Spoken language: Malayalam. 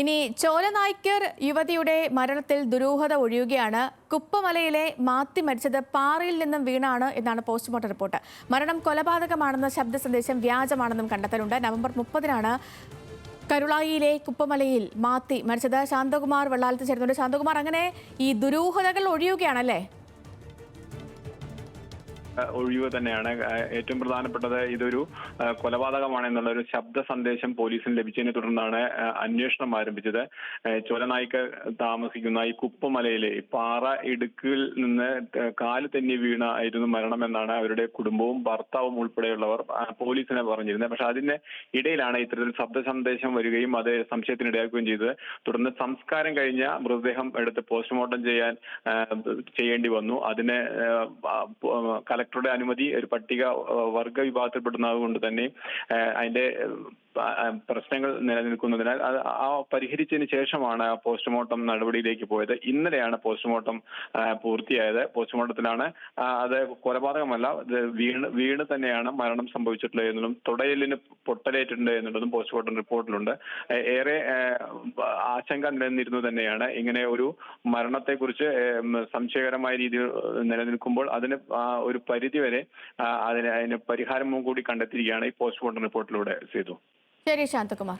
ഇനി ചോലനായ്ക്കർ യുവതിയുടെ മരണത്തിൽ ദുരൂഹത ഒഴിയുകയാണ്. കുപ്പമലയിലെ മാത്തി മരിച്ചത് പാറയിൽ നിന്നും വീണാണ് എന്നാണ് പോസ്റ്റ്മോർട്ടം റിപ്പോർട്ട്. മരണം കൊലപാതകമാണെന്ന ശബ്ദ സന്ദേശം വ്യാജമാണെന്നും കണ്ടെത്തലുണ്ട്. നവംബർ മുപ്പതിനാണ് കരുളായിയിലെ കുപ്പമലയിൽ മാത്തി മരിച്ചത്. ശാന്തകുമാർ വെള്ളാലത്ത് ചേരുന്നുണ്ട്. ശാന്തകുമാർ അങ്ങനെ ഈ ദുരൂഹതകൾ ഒഴിയുകയാണല്ലേ? ഒഴിവ് തന്നെയാണ്. ഏറ്റവും പ്രധാനപ്പെട്ടത് ഇതൊരു കൊലപാതകമാണ് എന്നുള്ള ഒരു ശബ്ദ സന്ദേശം പോലീസിന് ലഭിച്ചതിനെ തുടർന്നാണ് അന്വേഷണം ആരംഭിച്ചത്. ചോലനായിക്ക് താമസിക്കുന്ന ഈ കുപ്പമലയിലെ പാറ ഇടുക്കിൽ നിന്ന് കാൽ തെന്നി വീണ ആയിരുന്നു മരണമെന്നാണ് അവരുടെ കുടുംബവും ഭർത്താവും ഉൾപ്പെടെയുള്ളവർ പോലീസിനെ പറഞ്ഞിരുന്നത്. പക്ഷെ അതിന്റെ ഇടയിലാണ് ഇത്തരത്തിൽ ശബ്ദ സന്ദേശം വരികയും അത് സംശയത്തിനിടയാക്കുകയും ചെയ്തത്. തുടർന്ന് സംസ്കാരം കഴിഞ്ഞ മൃതദേഹം എടുത്ത് പോസ്റ്റ്മോർട്ടം ചെയ്യാൻ ചെയ്യേണ്ടി വന്നു. അതിന് പോ- കലക്ടറുടെ അനുമതി ഒരു പട്ടിക വർഗ വിഭാഗത്തിൽപ്പെടുന്നത് കൊണ്ട് തന്നെ അതിന്റെ പ്രശ്നങ്ങൾ നിലനിൽക്കുന്നതിനാൽ അത് ആ പരിഹരിച്ചതിന് ശേഷമാണ് പോസ്റ്റ്മോർട്ടം നടപടിയിലേക്ക് പോയത്. ഇന്നലെയാണ് പോസ്റ്റ്മോർട്ടം പൂർത്തിയായത്. പോസ്റ്റ്മോർട്ടത്തിലാണ് അത് കൊലപാതകമല്ല വീണ് വീണ് തന്നെയാണ് മരണം സംഭവിച്ചിട്ടുള്ളത് എന്നുള്ളതും തുടയലിന് പൊട്ടലേറ്റിട്ടുണ്ട് എന്നുള്ളതും പോസ്റ്റ്മോർട്ടം റിപ്പോർട്ടിലുണ്ട്. ഏറെ ആശങ്ക നിലനിന്നിരുന്നു തന്നെയാണ്. ഇങ്ങനെ ഒരു മരണത്തെക്കുറിച്ച് സംശയകരമായ രീതിയിൽ നിലനിൽക്കുമ്പോൾ അതിന് ഒരു പരിധി വരെ അതിന് അതിന് പരിഹാരം കൂടി കണ്ടെത്തിയിരിക്കുകയാണ് ഈ പോസ്റ്റ്മോർട്ടം റിപ്പോർട്ടിലൂടെ ചെയ്തു ശരി ശാന്തകുമാർ.